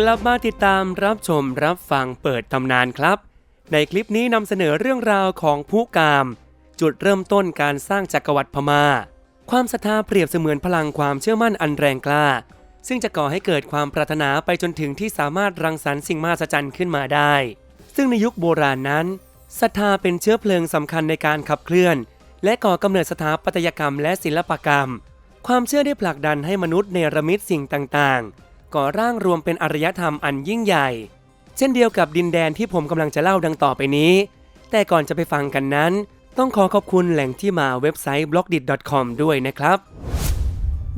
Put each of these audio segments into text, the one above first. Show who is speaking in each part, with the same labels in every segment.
Speaker 1: กลับมาติดตามรับชมรับฟังเปิดตำนานครับ ในคลิปนี้นำเสนอเรื่องราวของผู้กาม จุดเริ่มต้นการสร้างจักรวรรดิพม่า ความศรัทธาเปรียบเสมือนพลังความเชื่อมั่นอันแรงกล้า ซึ่งจะก่อให้เกิดความปรารถนาไปจนถึงที่สามารถรังสรรค์สิ่งมหัศจรรย์ขึ้นมาได้ ซึ่งในยุคโบราณนั้นศรัทธาเป็นเชื้อเพลิงสำคัญในการขับเคลื่อน และก่อกำเนิดสถาปัตยกรรมและศิลปกรรม ความเชื่อได้ผลักดันให้มนุษย์เนรมิตสิ่งต่างๆ ก่อร่างรวมเป็นอารยธรรมอันยิ่งใหญ่ เช่นเดียวกับดินแดนที่ผมกำลังจะเล่าดังต่อไปนี้ แต่ก่อนจะไปฟังกันนั้น ต้องขอขอบคุณแหล่งที่มาเว็บไซต์ blogdit.com ด้วยนะครับ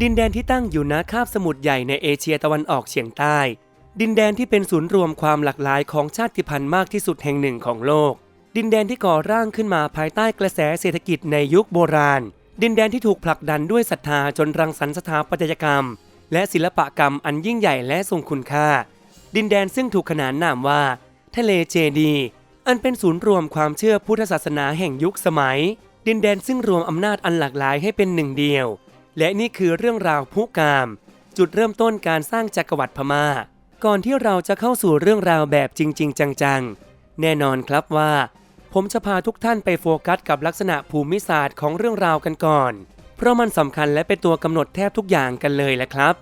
Speaker 1: ดินแดนที่ตั้งอยู่ณคาบสมุทรใหญ่ในเอเชียตะวันออกเฉียงใต้ ดินแดนที่เป็นศูนย์รวมความหลากหลายของชาติพันธุ์มากที่สุดแห่งหนึ่งของโลก ดินแดนที่ก่อร่างขึ้นมาภายใต้กระแสเศรษฐกิจในยุคโบราณ ดินแดนที่ถูกผลักดันด้วยศรัทธาจนรังสรรค์สถาปัตยกรรม และศิลปกรรมอันยิ่งใหญ่และทรงคุณค่า ดินแดนซึ่งถูกขนานนามว่า ทะเลเจดี อันเป็นศูนย์รวมความเชื่อพุทธศาสนาแห่งยุคสมัย ดินแดนซึ่งรวมอำนาจอันหลากหลายให้เป็นหนึ่งเดียว และนี่คือเรื่องราวผู้กาม จุดเริ่มต้นการสร้างจักรวรรดิพม่า ก่อนที่เราจะเข้าสู่เรื่องราวแบบจริง ๆ จังๆ แน่นอนครับว่า ผมจะพาทุกท่านไปโฟกัสกับลักษณะภูมิศาสตร์ของเรื่องราวกันก่อน เพราะมันสำคัญและเป็นตัวกำหนดแทบทุกอย่างกันเลยแหละครับ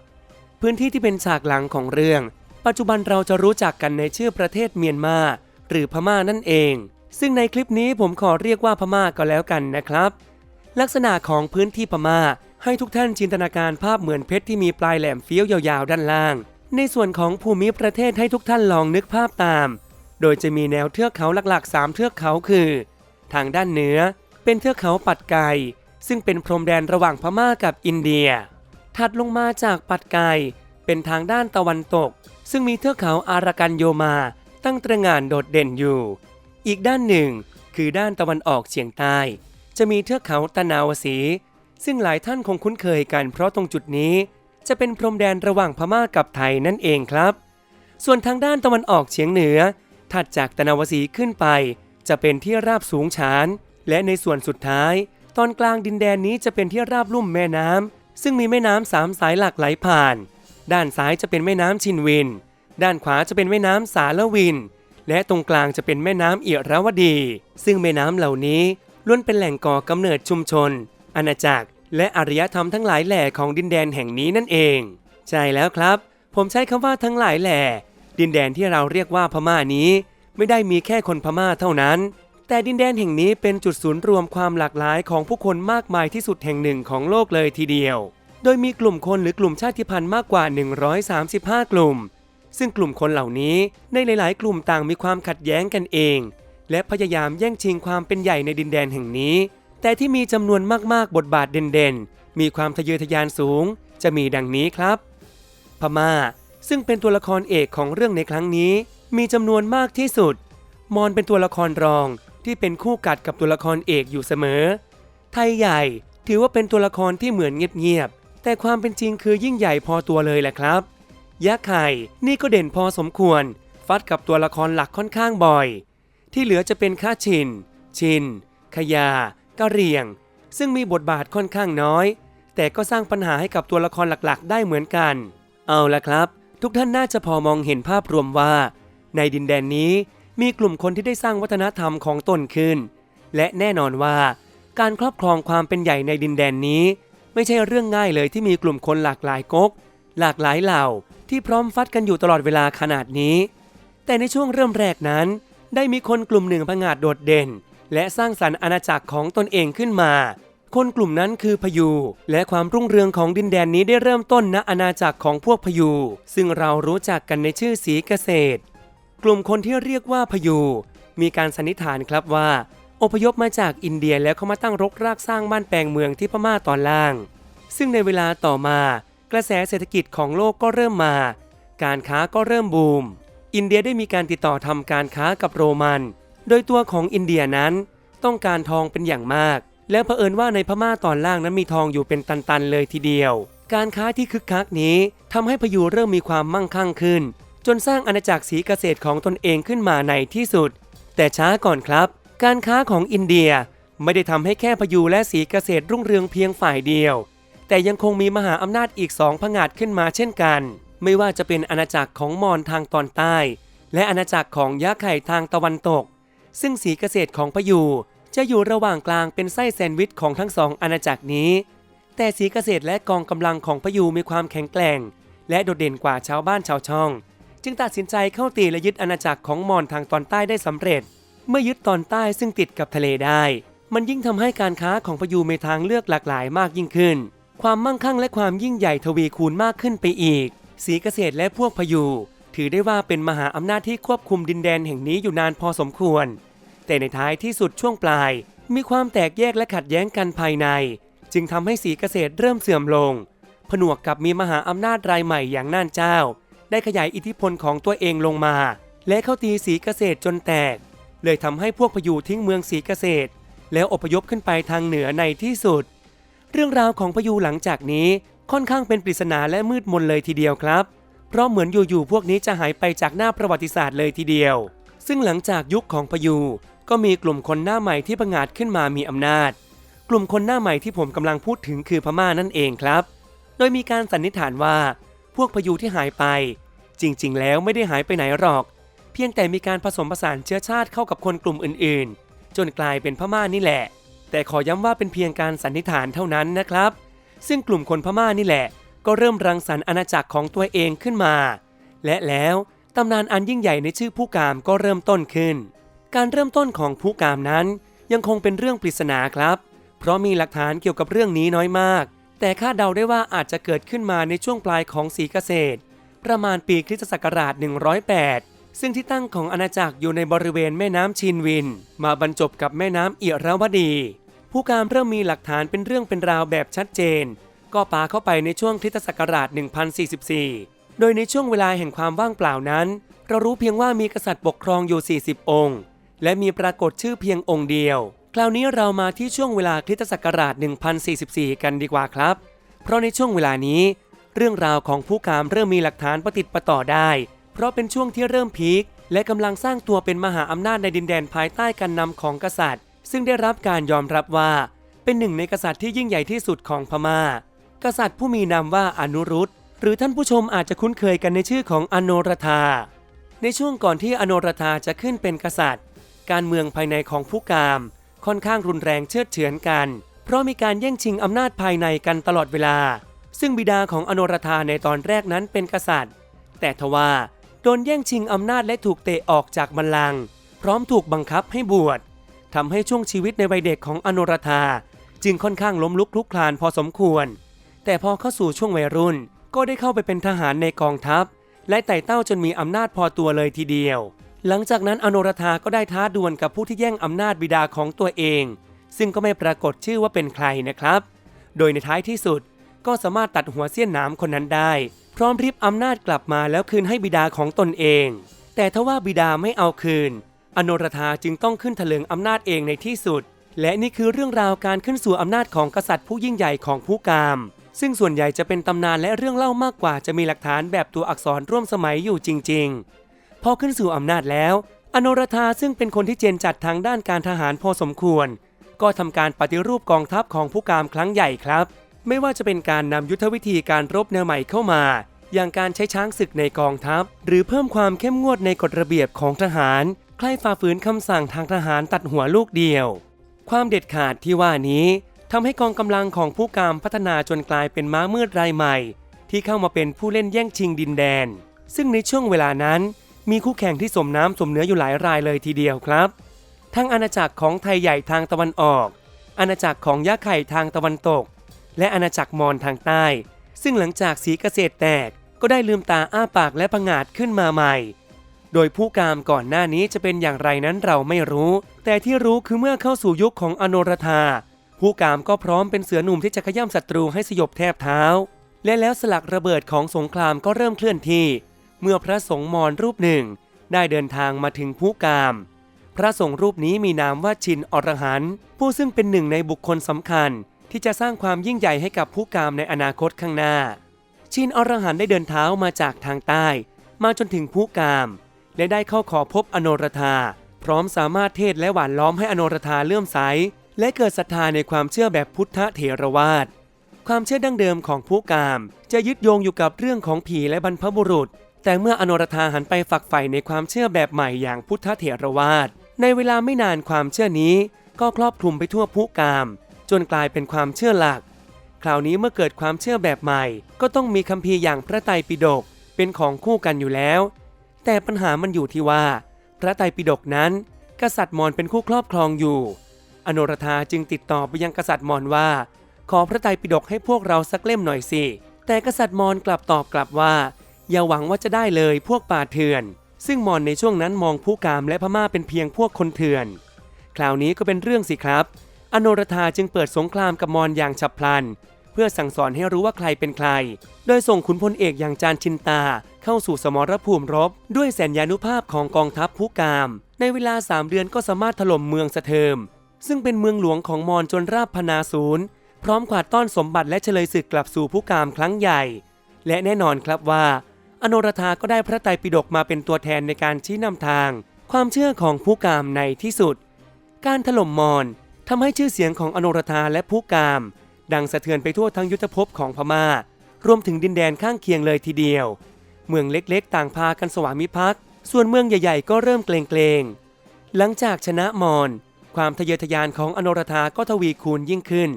Speaker 1: พื้นที่ที่เป็นฉากหลังของเรื่อง ปัจจุบันเราจะรู้จักกันในชื่อประเทศเมียนมา หรือพม่านั่นเอง ซึ่งในคลิปนี้ผมขอเรียกว่าพม่าก็แล้วกันนะครับ ลักษณะของพื้นที่พม่า ให้ทุกท่านจินตนาการภาพเหมือนเพชรที่มีปลายแหลมเฟี้ยวยาวๆ ด้านล่าง ในส่วนของภูมิประเทศให้ทุกท่านลองนึกภาพตาม โดยจะมีแนวเทือกเขาหลักๆ 3 เทือกเขาคือ ทางด้านเหนือเป็นเทือกเขาปัดไก ซึ่งเป็นพรมแดนระหว่างพม่ากับอินเดีย ถัดลงมาจากปัดไกเป็นทางด้านตะวันตก ซึ่งมีเทือกเขาอารากันโยมาตั้งตระหง่านโดดเด่นอยู่ อีกด้านหนึ่งคือด้านตะวันออกเฉียงใต้ จะมีเทือกเขาตะนาวสี ซึ่งหลายท่านคงคุ้นเคยกัน เพราะตรงจุดนี้ จะเป็นพรมแดนระหว่างพม่ากับไทยนั่นเองครับ ส่วนทางด้านตะวันออกเฉียงเหนือ ถัดจากตะนาวสีขึ้นไป จะเป็นที่ราบสูงฉานและในส่วนสุดท้าย ตอนกลางดินแดนนี้จะเป็นที่ราบลุ่มแม่น้ำซึ่งมีแม่น้ำสามสายหลักไหลผ่าน ด้านซ้ายจะเป็นแม่น้ำชินวิน ด้านขวาจะเป็นแม่น้ำสารวิน และตรงกลางจะเป็นแม่น้ำเอียรวดี ซึ่งแม่น้ำเหล่านี้ล้วนเป็นแหล่งก่อกำเนิดชุมชน อาณาจักร และอารยธรรมทั้งหลายแหล่ของดินแดนแห่งนี้นั่นเอง ใช่แล้วครับ ผมใช้คำว่าทั้งหลายแหล่ ดินแดนที่เราเรียกว่าพม่านี้ ไม่ได้มีแค่คนพม่าเท่านั้น แต่ดินแดนแห่งนี้เป็นจุดศูนย์รวมความหลากหลายของผู้คนมากมายที่สุดแห่งหนึ่งของโลกเลยทีเดียว โดยมีกลุ่มคนหรือกลุ่มชาติพันธุ์มากกว่า 135 กลุ่ม ซึ่งกลุ่มคนเหล่านี้ในหลาย ๆ กลุ่มต่างมีความขัดแย้งกันเอง และพยายามแย่งชิงความเป็นใหญ่ในดินแดนแห่งนี้ แต่ที่มีจำนวนมาก ๆ บทบาทเด่น ๆ มีความทะเยอทะยานสูง จะมีดังนี้ครับ พม่า ซึ่งเป็นตัวละครเอกของเรื่องในครั้งนี้ มีจำนวนมากที่สุด มอนเป็นตัวละครรอง ที่เป็นคู่กัดกับตัวละครเอกอยู่เสมอ ไทยใหญ่ถือว่าเป็นตัวละครที่เหมือนเงียบๆ แต่ความเป็นจริงคือยิ่งใหญ่พอตัวเลยแหละครับ ยักษ์ไข่นี่ก็เด่นพอสมควร ฟัดกับตัวละครหลักค่อนข้างบ่อย ที่เหลือจะเป็นข้าชิน ชิน ขยากะเรียง ซึ่งมีบทบาทค่อนข้างน้อย แต่ก็สร้างปัญหาให้กับตัวละครหลักๆ ได้เหมือนกัน เอาละครับ ทุกท่านน่าจะพอมองเห็นภาพรวมว่า ในดินแดนนี้ มีกลุ่มคนที่ได้สร้างวัฒนธรรมของตนขึ้น และแน่นอนว่าการครอบครองความเป็นใหญ่ในดินแดนนี้ ไม่ใช่เรื่องง่ายเลยที่มีกลุ่มคนหลากหลายก๊ก หลากหลายเหล่าที่พร้อมฟัดกันอยู่ตลอดเวลาขนาดนี้ แต่ในช่วงเริ่มแรกนั้น ได้มีคนกลุ่มหนึ่งผงาดโดดเด่น และสร้างสรรค์อาณาจักรของตนเองขึ้นมา คนกลุ่มนั้นคือพยู และความรุ่งเรืองของดินแดนนี้ได้เริ่มต้นณอาณาจักรของพวกพยู ซึ่งเรารู้จักกันในชื่อสีเกษตร กลุ่มคนที่เรียกว่าพยู มีการสันนิษฐานครับว่า อพยพมาจากอินเดียแล้วเขามาตั้งรกรากสร้างบ้านแปลงเมืองที่พม่าตอนล่าง ซึ่งในเวลาต่อมา กระแสเศรษฐกิจของโลกก็เริ่มมา การค้าก็เริ่มบูม อินเดียได้มีการติดต่อทำการค้ากับโรมัน โดยตัวของอินเดียนั้น ต้องการทองเป็นอย่างมาก และเผอิญว่าในพม่าตอนล่างนั้นมีทองอยู่เป็นตันๆเลยทีเดียว การค้าที่คึกคักนี้ทำให้พยูเริ่มมีความมั่งคั่งขึ้น จนสร้างอาณาจักรสีเกษตรของตนเองขึ้นมาในที่สุด แต่ช้าก่อนครับ การค้าของอินเดียไม่ได้ทำให้แค่พยูและสีเกษตรรุ่งเรืองเพียงฝ่ายเดียว แต่ยังคงมีมหาอำนาจอีกสองผงาดขึ้นมาเช่นกัน ไม่ว่าจะเป็นอาณาจักรของมอญทางตอนใต้ และอาณาจักรของยะไข่ทางตะวันตก ซึ่งสีเกษตรของพยูจะอยู่ระหว่างกลางเป็นไส้แซนด์วิชของทั้งสองอาณาจักรนี้ แต่สีเกษตรและกองกำลังของพยูมีความแข็งแกร่ง และโดดเด่นกว่าชาวบ้านชาวช่อง จึงตัดสินใจเข้าตีและยึดอาณาจักรของมอญทางตอนใต้ได้สำเร็จ เมื่อยึดตอนใต้ซึ่งติดกับทะเลได้ มันยิ่งทำให้การค้าของพยูมีทางเลือกหลากหลายมากยิ่งขึ้น ความมั่งคั่งและความยิ่งใหญ่ทวีคูณมากขึ้นไปอีก สีเกษตรและพวกพยูถือได้ว่าเป็นมหาอำนาจที่ควบคุมดินแดนแห่งนี้อยู่นานพอสมควร แต่ในท้ายที่สุดช่วงปลาย มีความแตกแยกและขัดแย้งกันภายใน จึงทำให้สีเกษตรเริ่มเสื่อมลง ผนวกกับมีมหาอำนาจรายใหม่อย่างน่านเจ้า ได้ขยายอิทธิพลของตัวเองลงมา และเข้าตีสีเกษตรจนแตก เลยทำให้พวกพยูทิ้งเมืองสีเกษตร แล้วอพยพขึ้นไปทางเหนือในที่สุด เรื่องราวของพยูหลังจากนี้ค่อนข้างเป็นปริศนาและมืดมนเลยทีเดียวครับ เพราะเหมือนอยู่ๆพวกนี้จะหายไปจากหน้าประวัติศาสตร์เลยทีเดียว ซึ่งหลังจากยุคของพยูก็มีกลุ่มคนหน้าใหม่ที่ประงาดขึ้นมามีอำนาจ กลุ่มคนหน้าใหม่ที่ผมกำลังพูดถึงคือพม่านั่นเองครับ โดยมีการสันนิษฐานว่า พวกพยูที่หายไป จริงๆ แล้วไม่ได้หายไปไหนหรอก เพียงแต่มีการผสมผสานเชื้อชาติเข้ากับคนกลุ่มอื่นๆ จนกลายเป็นพม่านี่แหละ แต่ขอย้ำว่าเป็นเพียงการสันนิษฐานเท่านั้นนะครับ ซึ่งกลุ่มคนพม่านี่แหละ ก็เริ่มรังสรรค์อาณาจักรของตัวเองขึ้นมา และแล้วตำนานอันยิ่งใหญ่ในชื่อผู้กามก็เริ่มต้นขึ้น การเริ่มต้นของผู้กามนั้นยังคงเป็นเรื่องปริศนาครับ เพราะมีหลักฐานเกี่ยวกับเรื่องนี้น้อยมาก แต่คาดเดาได้ว่าอาจจะเกิดขึ้นมาในช่วงปลายของศรีเกษตร ประมาณปีคริสตศักราช 108 ซึ่งที่ตั้งของอาณาจักรอยู่ในบริเวณแม่น้ำชินวิน มาบรรจบกับแม่น้ำเอียราวดี ผู้การเริ่มมีหลักฐานเป็นเรื่องเป็นราวแบบชัดเจน ก็ปาเข้าไปในช่วงคริสตศักราช 1044 โดยในช่วงเวลาแห่งความว่างเปล่านั้น เรารู้เพียงว่ามีกษัตริย์ปกครองอยู่ 40 องค์ และมีปรากฏชื่อเพียงองค์เดียว คราวนี้เรามาที่ช่วงเวลาคริสตศักราช 1044 กันดีกว่าครับ เพราะในช่วงเวลานี้ เรื่องราวของผู้กามเริ่มมีหลักฐานประติดประต่อได้ เพราะเป็นช่วงที่เริ่มพีคและกำลังสร้างตัวเป็นมหาอำนาจในดินแดนภายใต้การนำของกษัตริย์ ซึ่งได้รับการยอมรับว่า เป็นหนึ่งในกษัตริย์ที่ยิ่งใหญ่ที่สุดของพม่า กษัตริย์ผู้มีนามว่าอนุรุตหรือท่านผู้ชมอาจจะคุ้นเคยกันในชื่อของอโนรธา ในช่วงก่อนที่อโนรธาจะขึ้นเป็นกษัตริย์ การเมืองภายในของผู้กาม ค่อนข้างรุนแรงเชือดเฉือนกัน เพราะมีการแย่งชิงอำนาจภายในกันตลอดเวลา ซึ่งบิดาของอนรธาในตอนแรกนั้นเป็นกษัตริย์ แต่ทว่าโดนแย่งชิงอำนาจและถูกเตะออกจากบัลลังก์พร้อมถูกบังคับให้บวชทำให้ช่วงชีวิตในวัยเด็กของอนรธาจึงค่อนข้างล้มลุกคลุกคลานพอสมควร แต่พอเข้าสู่ช่วงวัยรุ่น ก็ได้เข้าไปเป็นทหารในกองทัพ และไต่เต้าจนมีอำนาจพอตัวเลยทีเดียว หลังจากนั้นอโนรธาก็ได้ท้าดวลกับผู้ที่แย่งอำนาจบิดาของตัวเอง ซึ่งก็ไม่ปรากฏชื่อว่าเป็นใครนะครับ โดยในท้ายที่สุดก็สามารถตัดหัวเสี้ยนนามคนนั้นได้ พร้อมริบอำนาจกลับมาแล้วคืนให้บิดาของตนเอง แต่ทว่าบิดาไม่เอาคืน อโนรธาจึงต้องขึ้นถลึงอำนาจเองในที่สุด และนี่คือเรื่องราวการขึ้นสู่อำนาจของกษัตริย์ผู้ยิ่งใหญ่ของผู้กาม ซึ่งส่วนใหญ่จะเป็นตำนานและเรื่องเล่ามากกว่าจะมีหลักฐานแบบตัวอักษรร่วมสมัยอยู่จริง ๆ พอขึ้นสู่อำนาจแล้ว อโนรธาซึ่งเป็นคนที่เจนจัดทางด้านการทหารพอสมควร ก็ทำการปฏิรูปกองทัพของผู้กามครั้งใหญ่ครับ ไม่ว่าจะเป็นการนำยุทธวิธีการรบแนวใหม่เข้ามา อย่างการใช้ช้างศึกในกองทัพ หรือเพิ่มความเข้มงวดในกฎระเบียบของทหาร ใครฝ่าฝืนคำสั่งทางทหารตัดหัวลูกเดียว ความเด็ดขาดที่ว่านี้ทำให้กองกำลังของผู้กามพัฒนาจนกลายเป็นม้ามืดรายใหม่ ที่เข้ามาเป็นผู้เล่นแย่งชิงดินแดน ซึ่งในช่วงเวลานั้น มีคู่แข่งที่สมน้ำสมเนื้ออยู่หลายรายเลยทีเดียวครับ ทั้งอาณาจักรของไทยใหญ่ทางตะวันออก อาณาจักรของยะไข่ทางตะวันตก และอาณาจักรมอญทางใต้ ซึ่งหลังจากสีเกษตรแตกก็ได้ลืมตาอ้าปากและผงาดขึ้นมาใหม่ โดยผู้กามก่อนหน้านี้จะเป็นอย่างไรนั้นเราไม่รู้ แต่ที่รู้คือเมื่อเข้าสู่ยุคของอโนรธา ผู้กามก็พร้อมเป็นเสือหนุ่มที่จะขย้ำศัตรูให้สยบแทบเท้า และแล้วสลักระเบิดของสงครามก็เริ่มเคลื่อนที่ เมื่อพระสงฆ์มอญรูปหนึ่งได้เดินทางมาถึงผู้กาม พระสงฆ์รูปนี้มีนามว่าชินอรหันผู้ซึ่งเป็นหนึ่งในบุคคลสำคัญ ที่จะสร้างความยิ่งใหญ่ให้กับผู้กามในอนาคตข้างหน้า ชินอรหันได้เดินเท้ามาจากทางใต้ มาจนถึงผู้กาม และได้เข้าขอพบอโนรธา พร้อมสามารถเทศและหวานล้อมให้อโนรธาเลื่อมใสและเกิดศรัทธาในความเชื่อแบบพุทธเถรวาทความเชื่อดั้งเดิมของผู้กาม จะยึดโยงอยู่กับเรื่องของผีและบรรพบุรุษ แต่เมื่ออโนรธาหันไปฝักใฝ่ในความเชื่อแบบใหม่อย่างพุทธเถรวาท ในเวลาไม่นานความเชื่อนี้ก็ครอบคลุมไปทั่วผู้กาม จนกลายเป็นความเชื่อหลัก คราวนี้เมื่อเกิดความเชื่อแบบใหม่ ก็ต้องมีคัมภีร์อย่างพระไตรปิฎกเป็นของคู่กันอยู่แล้ว แต่ปัญหามันอยู่ที่ว่า พระไตรปิฎกนั้น กษัตริย์มอญเป็นคู่ครอบครองอยู่อโนรธาจึงติดต่อไปยังกษัตริย์มอญว่า ขอพระไตรปิฎกให้พวกเราสักเล่มหน่อยสิแต่กษัตริย์มอญกลับตอบกลับว่า อย่าหวังว่าจะได้เลยพวกป่าเถื่อน ซึ่งมอญในช่วงนั้นมองผู้กามและพม่าเป็นเพียงพวกคนเถื่อน คราวนี้ก็เป็นเรื่องสิครับ อโนรธาจึงเปิดสงครามกับมอญอย่างฉับพลัน เพื่อสั่งสอนให้รู้ว่าใครเป็นใคร โดยส่งขุนพลเอกอย่างจานชินตา เข้าสู่สมรภูมิรบ ด้วยแสนยานุภาพของกองทัพผู้กาม ในเวลา 3 เดือนก็สามารถถล่มเมืองสะเทิม ซึ่งเป็นเมืองหลวงของมอญจนราบพนาศูนย์พร้อมกวาดต้อนสมบัติและเฉลยศึกกลับสู่ผู้กามครั้งใหญ่ และแน่นอนครับว่า อโนรธาก็ได้พระไตรปิฎกมาเป็นตัวแทนในการชี้นำทาง ความเชื่อของผู้กามในที่สุด การถล่มมอญทำให้ชื่อเสียงของอโนรธาและผู้กาม ดังสะเทือนไปทั่วทั้งยุทธภพของพม่า รวมถึงดินแดนข้างเคียงเลยทีเดียว เมืองเล็กๆ ต่างพากันสวามิภักดิ์ส่วนเมืองใหญ่ๆ ก็เริ่มเกรงๆหลังจากชนะมอญความทะเยอทะยานของอโนรธาก็ทวีคูณยิ่งขึ้น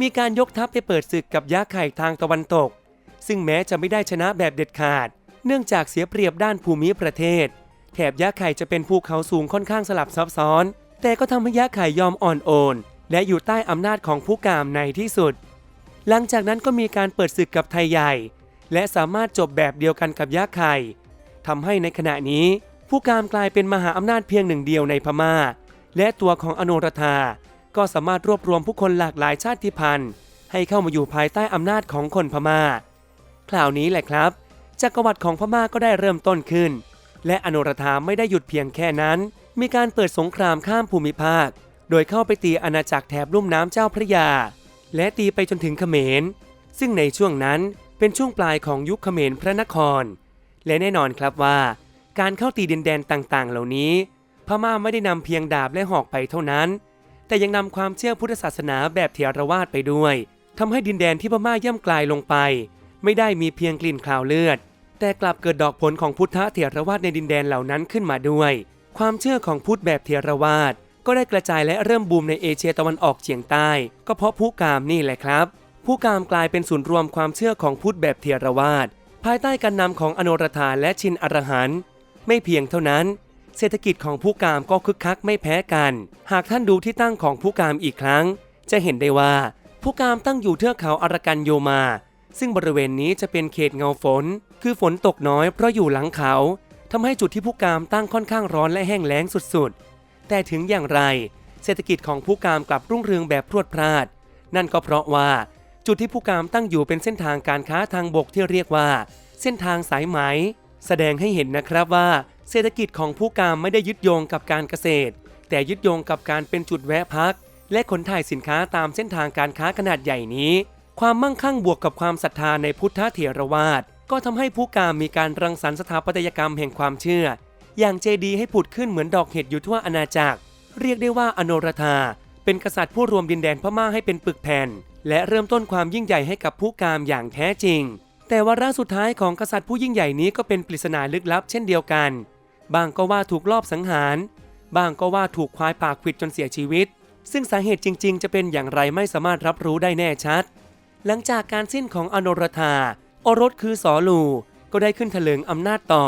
Speaker 1: มีการยกทัพไปเปิดศึกกับยักษ์ไข่ทางตะวันตก ซึ่งแม้จะไม่ได้ชนะแบบเด็ดขาด เนื่องจากเสียเปรียบด้านภูมิประเทศ แถบยักษ์ไข่จะเป็นภูเขาสูงค่อนข้างสลับซับซ้อน แต่ก็ทำให้ยักษ์ไข่ยอมอ่อนโอน และอยู่ใต้อำนาจของผู้กามในที่สุด หลังจากนั้นก็มีการเปิดศึกกับไทยใหญ่ และสามารถจบแบบเดียวกันกับยักษ์ไข่ทำให้ในขณะนี้ ผู้กามกลายเป็นมหาอำนาจเพียงหนึ่งเดียวในพม่า และตัวของอโนรธาก็สามารถรวบรวมผู้คนหลากหลายชาติพันธุ์ ให้เข้ามาอยู่ภายใต้อำนาจของคนพม่า คราวนี้แหละครับ จักรวรรดิของพม่าก็ได้เริ่มต้นขึ้น และอโนรธาไม่ได้หยุดเพียงแค่นั้น มีการเปิดสงครามข้ามภูมิภาค โดยเข้าไปตีอาณาจักรแถบลุ่มน้ำเจ้าพระยา และตีไปจนถึงเขมร ซึ่งในช่วงนั้นเป็นช่วงปลายของยุคเขมรพระนคร และแน่นอนครับว่า การเข้าตีดินแดนต่างๆ เหล่านี้ พม่าไม่ได้นำเพียงดาบและหอกไปเท่านั้น แต่ยังนำความเชื่อพุทธศาสนาแบบเถรวาทไปด้วยทำให้ดินแดนที่พม่าย่ำกลายลงไป ไม่ได้มีเพียงกลิ่นคราวเลือด แต่กลับเกิดดอกผลของพุทธเถรวาทในดินแดนเหล่านั้นขึ้นมาด้วย ความเชื่อของพุทธแบบเถรวาทก็ได้กระจายและเริ่มบูมในเอเชียตะวันออกเฉียงใต้ ก็เพราะผู้กามนี่แหละครับ ผู้กามกลายเป็นศูนย์รวมความเชื่อของพุทธแบบเถรวาทภายใต้การนำของอโนรธาและชินอรหันไม่เพียงเท่านั้น เศรษฐกิจของผู้กามก็คึกคักไม่แพ้กัน หากท่านดูที่ตั้งของผู้กามอีกครั้ง จะเห็นได้ว่าผู้กามตั้งอยู่เทือกเขาอารากันโยมา ซึ่งบริเวณนี้จะเป็นเขตเงาฝน คือฝนตกน้อยเพราะอยู่หลังเขาทำให้จุดที่ผู้กามตั้งค่อนข้างร้อนและแห้งแล้งสุดๆ แต่ถึงอย่างไร เศรษฐกิจของผู้กามกลับรุ่งเรืองแบบพรวดพราด นั่นก็เพราะว่าจุดที่ผู้กามตั้งอยู่เป็นเส้นทางการค้าทางบกที่เรียกว่า เส้นทางสายไหม แสดงให้เห็นนะครับว่า เศรษฐกิจของผู้กามไม่ได้ยึดโยงกับการเกษตร แต่ยึดโยงกับการเป็นจุดแวะพัก และขนถ่ายสินค้าตามเส้นทางการค้าขนาดใหญ่นี้ ความมั่งคั่งบวกกับความศรัทธาในพุทธเถรวาทก็ทำให้ผู้กามมีการรังสรรค์สถาปัตยกรรมแห่งความเชื่อ อย่างเจดีย์ให้ผุดขึ้นเหมือนดอกเห็ดอยู่ทั่วอาณาจักร เรียกได้ว่าอโนรธา เป็นกษัตริย์ผู้รวมดินแดนพม่าให้เป็นปึกแผ่น และเริ่มต้นความยิ่งใหญ่ให้กับผู้กามอย่างแท้จริง แต่วาระสุดท้ายของกษัตริย์ผู้ยิ่งใหญ่นี้ก็เป็นปริศนาลึกลับเช่นเดียวกัน บางก็ว่าถูกลอบสังหาร บางก็ว่าถูกควายปากขิดจนเสียชีวิต ซึ่งสาเหตุจริง ๆ จะเป็นอย่างไรไม่สามารถรับรู้ได้แน่ชัด หลังจากการสิ้นของอนรธาโอรสคือสอลูก็ได้ขึ้นเถลิงอำนาจต่อ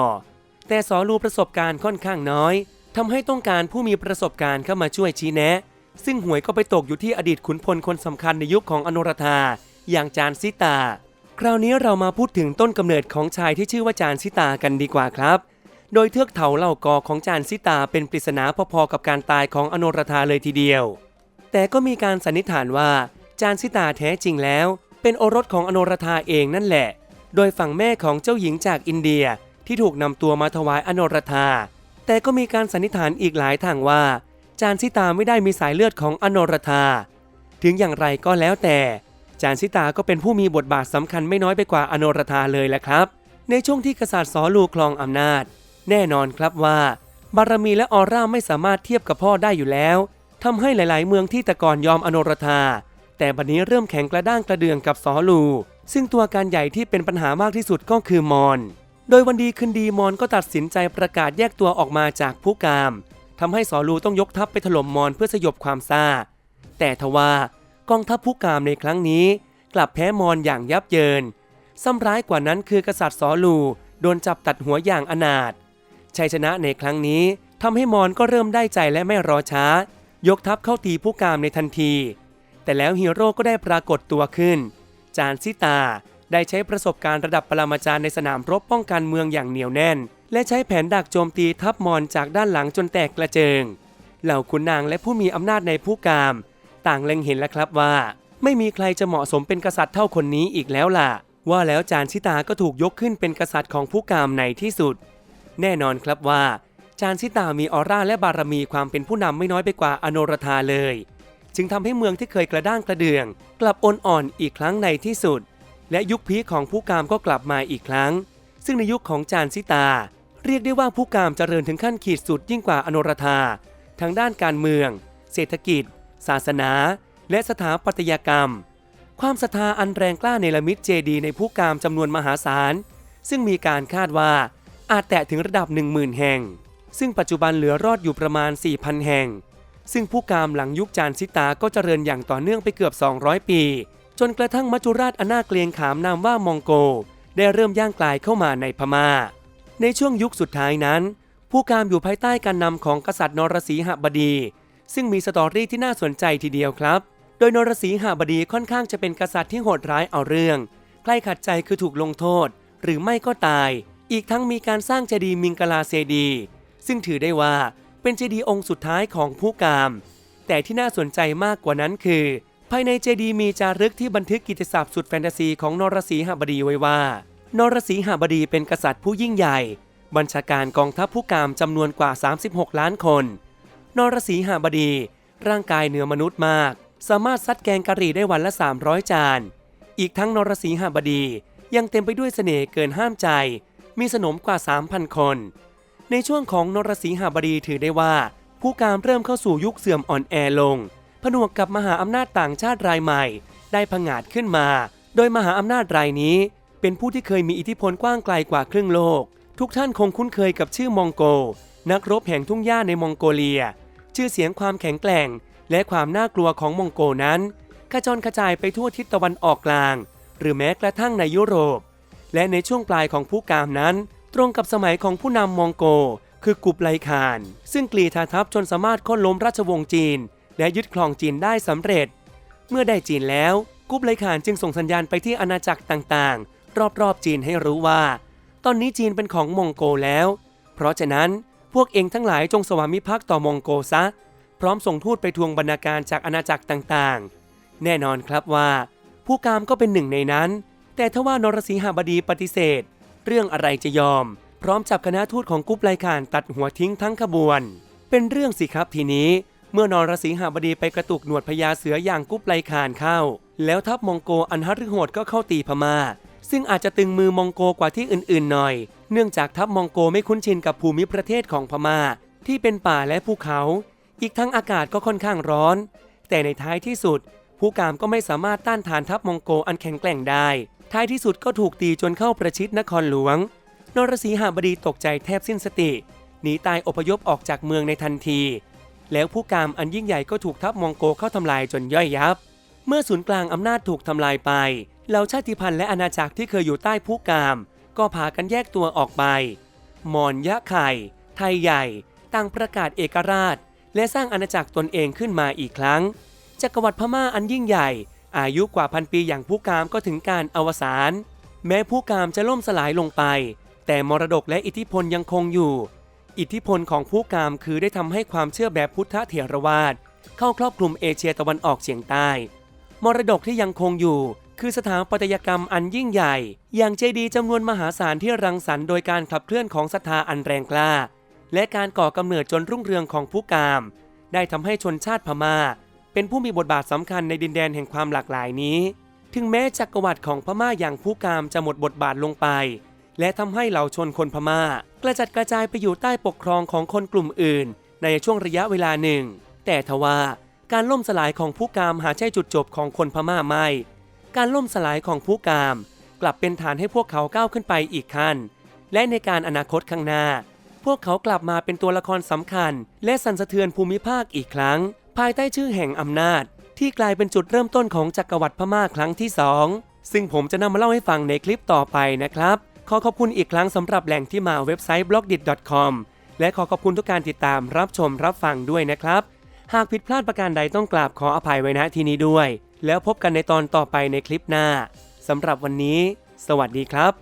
Speaker 1: แต่สอลูประสบการณ์ค่อนข้างน้อยทำให้ต้องการผู้มีประสบการณ์เข้ามาช่วยชี้แนะ ซึ่งหวยก็ไปตกอยู่ที่อดีตขุนพลคนสำคัญในยุคของอนรธาอย่างจานซิตา คราวนี้เรามาพูดถึงต้นกำเนิดของชายที่ชื่อว่าจานซิตากันดีกว่าครับ โดยเทือกเถาเหล่ากอของจานซิตาเป็นปริศนาพอๆกับการตายของอนรธาเลยทีเดียว แต่ก็มีการสันนิษฐานว่าจานซิตาแท้จริงแล้ว เป็นโอรสของอโนรธาเองนั่นแหละ โดยฝั่งแม่ของเจ้าหญิงจากอินเดียที่ถูกนำตัวมาถวายอโนรธา แต่ก็มีการสันนิษฐานอีกหลายทางว่า จานซิตาไม่ได้มีสายเลือดของอโนรธา ถึงอย่างไรก็แล้วแต่ จานซิตาก็เป็นผู้มีบทบาทสำคัญไม่น้อยไปกว่าอโนรธาเลยแหละครับ ในช่วงที่กษัตริย์สอลูคลองอำนาจ แน่นอนครับว่า บารมีและออร่าไม่สามารถเทียบกับพ่อได้อยู่แล้วทำให้หลาย ๆ เมืองที่แต่ก่อนยอมอโนรธา แต่บัดนี้เริ่มแข็งกระด้างกระเดืองกับสอลู ซึ่งตัวการใหญ่ที่เป็นปัญหามากที่สุดก็คือมอญโดยวันดีคืนดีมอญก็ตัดสินใจประกาศแยกตัวออกมาจากผู้กามทำให้สอลูต้องยกทัพไปถล่มมอญเพื่อสยบความซ่า แต่ทว่ากองทัพผู้กามในครั้งนี้ กลับแพ้มอญอย่างยับเยินซ้ำร้ายกว่านั้นคือกษัตริย์สอลูโดนจับตัดหัวอย่างอนาถชัยชนะในครั้งนี้ทำให้มอญก็เริ่มได้ใจและไม่รอช้า ยกทัพเข้าตีผู้กามในทันที แต่แล้วฮีโร่ก็ได้ปรากฏตัวขึ้น จานซิตาได้ใช้ประสบการณ์ระดับปรมาจารย์ในสนามรบป้องกันเมืองอย่างเหนียวแน่น และใช้แผนดักโจมตีทัพมอญจากด้านหลังจนแตกกระเจิง เหล่าขุนนางและผู้มีอำนาจในผู้กาม ต่างเล็งเห็นแล้วครับว่า ไม่มีใครจะเหมาะสมเป็นกษัตริย์เท่าคนนี้อีกแล้วล่ะ ว่าแล้วจานชิตาก็ถูกยกขึ้นเป็นกษัตริย์ของผู้กามในที่สุด แน่นอนครับว่า จานชิตามีออร่าและบารมีความเป็นผู้นำไม่น้อยไปกว่าอโนรธาเลย จึงทำให้เมืองที่เคยกระด้างกระเดื่อง กลับอ่อนอ่อนอีกครั้งในที่สุด และยุคพีคของผู้กามก็กลับมาอีกครั้ง ซึ่งในยุคของจานซิตา เรียกได้ว่าผู้กามเจริญถึงขั้นขีดสุดยิ่งกว่าอโนรธาทางด้านการเมือง เศรษฐกิจ ศาสนา และสถาปัตยกรรม ความศรัทธาอันแรงกล้าในละมิตเจดีในผู้กามจำนวนมหาศาล ซึ่งมีการคาดว่าอาจแตะถึงระดับ 10,000 แห่ง ซึ่งปัจจุบันเหลือรอดอยู่ประมาณ 4,000 แห่ง ซึ่งผู้กามหลังยุคจานซิตาก็เจริญอย่างต่อเนื่องไปเกือบ 200 ปี จนกระทั่งมัจจุราชอนาเกลียงขามนามว่ามองโก ได้เริ่มย่างกลายเข้ามาในพมา่า ในช่วงยุคสุดท้ายนั้น ผู้กามอยู่ภายใต้การนำของกษัตริย์นรสีหบดี ซึ่งมีสตอรี่ที่น่าสนใจทีเดียวครับ โดยนรสีหบดีค่อนข้างจะเป็นกษัตริย์ที่โหดร้ายเอาเรื่องใกล้ขัดใจคือถูกลงโทษ หรือไม่ก็ตาย อีกทั้งมีการสร้างเจดีย์มิงกลาเซดี ซึ่งถือได้ว่า เป็นเจดีย์องค์สุดท้ายของผู้กาม แต่ที่น่าสนใจมากกว่านั้นคือ ภายในเจดีย์มีจารึกที่บันทึกกิตติศัพท์สุดแฟนตาซีของนรสีหบดีไว้ว่า นรสีหบดีเป็นกษัตริย์ผู้ยิ่งใหญ่ บัญชาการกองทัพผู้กามจำนวนกว่า 36 ล้านคน นรสีหบดี ร่างกายเหนือมนุษย์มาก สามารถซัดแกงกะหรี่ได้วันละ 300 จาน อีกทั้งนรสีหบดียังเต็มไปด้วยเสน่ห์เกินห้ามใจ มีสนมกว่า 3,000 คน ในช่วงของนรสีหบดีถือได้ว่า ผู้การเริ่มเข้าสู่ยุคเสื่อมอ่อนแอลง ผนวกกับมหาอำนาจต่างชาติรายใหม่ ได้ผงาดขึ้นมา โดยมหาอำนาจรายนี้ เป็นผู้ที่เคยมีอิทธิพลกว้างไกลกว่าครึ่งโลก ทุกท่านคงคุ้นเคยกับชื่อมองโก นักรบแห่งทุ่งหญ้าในมองโกเลีย ชื่อเสียงความแข็งแกร่ง และความน่ากลัวของมองโกนั้นกระจรกระจายไปทั่วทิศตะวันออกกลาง หรือแม้กระทั่งในยุโรป และในช่วงปลายของผู้กามนั้น ตรงกับสมัยของผู้นำมองโก คือกุบไลคาน ซึ่งกรีธาทัพจนสามารถโค่นล้มราชวงศ์จีน และยึดครองจีนได้สำเร็จ เมื่อได้จีนแล้ว กุบไลคานจึงส่งสัญญาณไปที่อาณาจักรต่างๆ รอบๆจีนให้รู้ว่า ตอนนี้จีนเป็นของมองโกแล้ว เพราะฉะนั้นพวกเองทั้งหลายจงสวามิภักดิ์ต่อมองโกซะ พร้อมส่งทูตไปทวงบรรณาการจากอาณาจักรต่างๆ แน่นอนครับว่า ผู้กามก็เป็นหนึ่งในนั้น แต่ทว่านรสีหบดีปฏิเสธ เรื่องอะไรจะยอม พร้อมจับคณะทูตของกุ๊ปไลคานตัดหัวทิ้งทั้งขบวน เป็นเรื่องสิครับทีนี้ เมื่อนรสีหาบดีไปกระตุกหนวดพญาเสืออย่างกุ๊ปไลคานเข้า แล้วทัพมองโกอันหฤโหดก็เข้าตีพมา่า ซึ่งอาจจะตึงมือมองโกกว่าที่อื่นๆหน่อย เนื่องจากทัพมองโกไม่คุ้นชินกับภูมิประเทศของพมา่า ที่เป็นป่าและภูเขา อีกทั้งอากาศก็ค่อนข้างร้อน แต่ในท้ายที่สุดผู้กามก็ไม่สามารถต้านทานทัพมองโกอันแข็งแกร่งได้ ท้ายที่สุดก็ถูกตีจนเข้าประชิดนครหลวง นรสีหบดีตกใจแทบสิ้นสติ หนีตายอพยพออกจากเมืองในทันที แล้วผู้กามอันยิ่งใหญ่ก็ถูกทัพมองโกเข้าทำลายจนย่อยยับ เมื่อศูนย์กลางอำนาจถูกทำลายไปเหล่าชาติพันธุ์และอาณาจักรที่เคยอยู่ใต้ผู้กาม ก็พากันแยกตัวออกไป มอญยะไข่ ไทยใหญ่ต่างประกาศเอกราช และสร้างอาณาจักรตนเองขึ้นมาอีกครั้งจักรวรรดิพม่าอันยิ่งใหญ่ อายุกว่าพันปีอย่างผู้กามก็ถึงการอวสาน แม้ผู้กามจะล่มสลายลงไป แต่มรดกและอิทธิพลยังคงอยู่ อิทธิพลของผู้กามคือได้ทำให้ความเชื่อแบบพุทธเถรวาทเข้าครอบคลุมเอเชียตะวันออกเฉียงใต้ มรดกที่ยังคงอยู่ คือสถาปัตยกรรมอันยิ่งใหญ่ อย่างเจดีย์จำนวนมหาศาลที่รังสรรค์โดยการขับเคลื่อนของศรัทธาอันแรงกล้า และการก่อกำเนิดจนรุ่งเรืองของผู้กาม ได้ทำให้ชนชาติพม่า เป็นผู้มีบทบาทสำคัญในดินแดนแห่งความหลากหลายนี้ ถึงแม้จักรวรรดิของพม่าอย่างผู้กามจะหมดบทบาทลงไป และทำให้เหล่าชนคนพม่า กระจัดกระจายไปอยู่ใต้ปกครองของคนกลุ่มอื่น ในช่วงระยะเวลาหนึ่ง แต่ทว่าการล่มสลายของผู้กามหาใช่จุดจบของคนพม่าไม่ การล่มสลายของผู้กามกลับเป็นฐานให้พวกเขาก้าวขึ้นไปอีกขั้น และในการอนาคตข้างหน้า พวกเขากลับมาเป็นตัวละครสำคัญ และสั่นสะเทือนภูมิภาคอีกครั้ง ภายใต้ชื่อแห่งอำนาจ ที่กลายเป็นจุดเริ่มต้นของจักรวรรดิพม่าครั้งที่สองซึ่งผมจะนำมาเล่าให้ฟังในคลิปต่อไปนะครับ ขอขอบคุณอีกครั้งสำหรับแหล่งที่มาเว็บไซต์ b l o g d i t c o m และขอขอบคุณทุกการติดตามรับชมรับฟังด้วยนะครับ หากผิดพลาดประการใดต้องกราบขออภัยไว้ณที่นี้ด้วย แล้วพบกันในตอนต่อไปในคลิปหน้าสำหรับวันนี้ สวัสดีครับ